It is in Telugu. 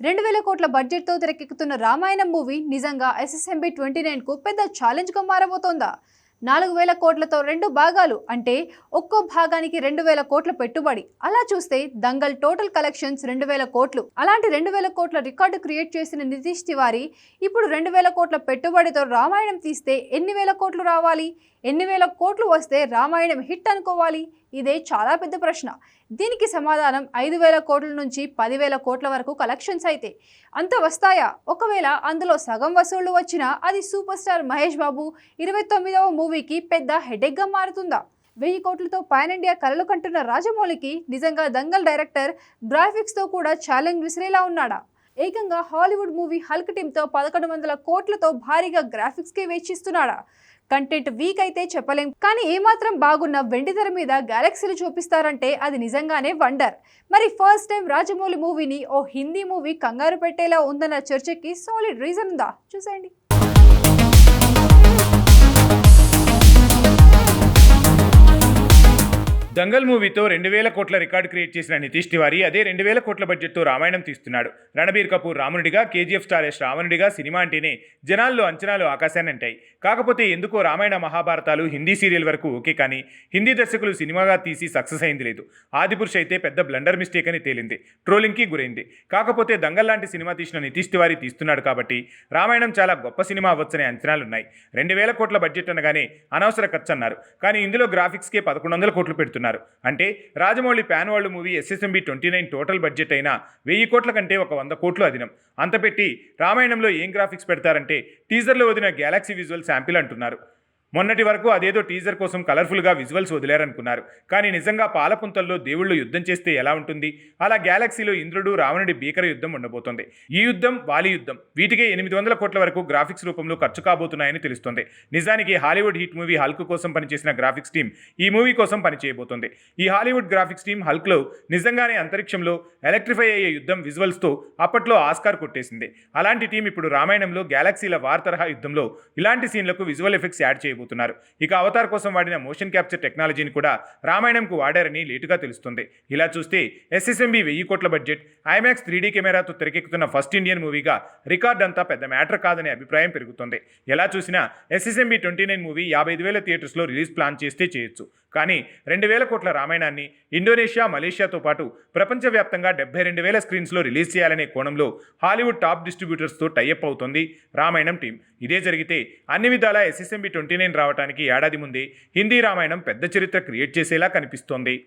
రెండు వేల కోట్ల బడ్జెట్తో తెరకెక్కుతున్న రామాయణం మూవీ నిజంగా ఎస్ఎస్ఎంబి ట్వంటీ నైన్కు పెద్ద ఛాలెంజ్గా మారబోతోందా? నాలుగు వేల కోట్లతో రెండు భాగాలు అంటే ఒక్కో భాగానికి రెండు వేల కోట్ల పెట్టుబడి. అలా చూస్తే దంగల్ టోటల్ కలెక్షన్స్ రెండు వేల కోట్లు. అలాంటి రెండు వేల కోట్ల రికార్డు క్రియేట్ చేసిన నితీష్ తివారీ ఇప్పుడు రెండు వేల కోట్ల పెట్టుబడితో రామాయణం తీస్తే ఎన్ని వేల కోట్లు రావాలి? ఎన్ని వేల కోట్లు వస్తే రామాయణం హిట్ అనుకోవాలి? ఇదే చాలా పెద్ద ప్రశ్న. దీనికి సమాధానం ఐదు వేల కోట్ల నుంచి పదివేల కోట్ల వరకు కలెక్షన్స్ అయితే. అంత వస్తాయా? ఒకవేళ అందులో సగం వసూళ్ళు వచ్చినా అది సూపర్ స్టార్ మహేష్ బాబు ఇరవై తొమ్మిదవ మూవీకి పెద్ద హెడేక్గా మారుతుందా? వెయ్యి కోట్లతో పాన్ ఇండియా కలలు కంటున్న రాజమౌళికి నిజంగా దంగల్ డైరెక్టర్ గ్రాఫిక్స్తో కూడా ఛాలెంజ్ విసిరేలా ఉన్నాడా? ఏకంగా హాలీవుడ్ మూవీ హల్క్ టీంతో పదకొండు వందల కోట్లతో భారీగా గ్రాఫిక్స్కే వేచిస్తున్నాడా? కంటెంట్ వీక్ అయితే చెప్పలేం కానీ ఏమాత్రం బాగున్న వెండితెర మీద గ్యాలక్సీలు చూపిస్తారంటే అది నిజంగానే వండర్. మరి ఫస్ట్ టైం రాజమౌళి మూవీని ఓ హిందీ మూవీ కంగారు పెట్టేలా ఉందన్న చర్చకి సాలిడ్ రీజన్ ఉందా? చూసేయండి. దంగల్ మూవీతో రెండు వేల కోట్ల రికార్డు క్రియేట్ చేసిన నితీష్ తివారీ అదే రెండు వేల కోట్ల బడ్జెట్తో రామాయణం తీస్తున్నాడు. రణబీర్ కపూర్ రావణుడిగా కేజీఎఫ్ స్టార్ యశ్ రావణుడిగా సినిమా అంటేనే జనాల్లో అంచనాలు ఆకాశాన్ని అంటాయి. కాకపోతే ఎందుకో రామాయణ మహాభారతాలు హిందీ సీరియల్ వరకు ఓకే కానీ హిందీ దర్శకులు సినిమాగా తీసి సక్సెస్ అయింది లేదు. ఆదిపురుష్ అయితే పెద్ద బ్లండర్ మిస్టేక్ అని తేలింది. ట్రోలింగ్కి గురైంది. కాకపోతే దంగల్ లాంటి సినిమా తీసిన నితీష్ తివారీ తీస్తున్నాడు కాబట్టి రామాయణం చాలా గొప్ప సినిమా అవ్వచ్చనే అంచనాలున్నాయి. రెండు వేల కోట్ల బడ్జెట్ అనగానే అనవసర ఖర్చు అన్నారు. కానీ ఇందులో గ్రాఫిక్స్కే పదకొండు వందల కోట్లు పెడుతున్నారు. అంటే Rajamouli pan world movie SSMB twenty nine total budget అయినా వెయ్యి కోట్ల కంటే ఒక వంద కోట్లు అధినం. అంత పెట్టి రామాయణంలో ఏం గ్రాఫిక్స్ పెడతారంటే టీజర్లో వదిన గ్యాలక్సీ విజువల్ శాంపిల్ అంటున్నారు. మొన్నటి వరకు అదేదో టీజర్ కోసం కలర్ఫుల్గా విజువల్స్ వదిలారనుకున్నారు. కానీ నిజంగా పాలపుంతల్లో దేవుళ్ళు యుద్ధం చేస్తే ఎలా ఉంటుంది? అలా గ్యాలక్సీలో ఇంద్రుడు రావణుడి భీకర యుద్ధం ఉండబోతోంది. ఈ యుద్ధం వాలి యుద్ధం వీటికే ఎనిమిది వందల కోట్ల వరకు గ్రాఫిక్స్ రూపంలో ఖర్చు కాబోతున్నాయని తెలుస్తుంది. నిజానికి హాలీవుడ్ హిట్ మూవీ హల్క్ కోసం పనిచేసిన గ్రాఫిక్స్ టీం ఈ మూవీ కోసం పనిచేయబోతోంది. ఈ హాలీవుడ్ గ్రాఫిక్స్ టీం హల్క్లో నిజంగానే అంతరిక్షంలో ఎలక్ట్రిఫై అయ్యే యుద్ధం విజువల్స్తో అప్పట్లో ఆస్కార్ కొట్టేసింది. అలాంటి టీం ఇప్పుడు రామాయణంలో గ్యాలక్సీల వార్ తరహా యుద్ధంలో ఇలాంటి సీన్లకు విజువల్ ఎఫెక్ట్స్ యాడ్ చేయబోతున్నారు. ఇక అవతార్ కోసం వాడిన మోషన్ క్యాప్చర్ టెక్నాలజీని కూడా రామాయణంకు వాడారని లేటుగా తెలుస్తుంది. ఇలా చూస్తే ఎస్ఎస్ఎంబి వెయ్యి కోట్ల బడ్జెట్ ఐమాక్స్ త్రీ కెమెరాతో తెరకెక్కుతున్న ఫస్ట్ ఇండియన్ మూవీగా రికార్డ్ అంతా పెద్ద మ్యాటర్ కాదనే అభిప్రాయం పెరుగుతుంది. ఎలా చూసినా ఎస్ఎస్ఎంబి ట్వంటీ నైన్ మూవీ యాభై ఐదు వేల థియేటర్స్లో రిలీజ్ ప్లాన్ చేస్తే చేయొచ్చు. కానీ రెండు వేల కోట్ల రామాయణాన్ని ఇండోనేషియా మలేషియాతో పాటు ప్రపంచవ్యాప్తంగా డెబ్బై రెండు వేల స్క్రీన్స్లో రిలీజ్ చేయాలనే కోణంలో హాలీవుడ్ టాప్ డిస్ట్రిబ్యూటర్స్తో టైఅప్ అవుతోంది రామాయణం టీం ఇదే జరిగితే అన్ని విధాలా ఎస్ఎస్ఎంబి ట్వంటీ నైన్ రావడానికి ఏడాది ముందే హిందీ రామాయణం పెద్ద చరిత్ర క్రియేట్ చేసేలా కనిపిస్తోంది.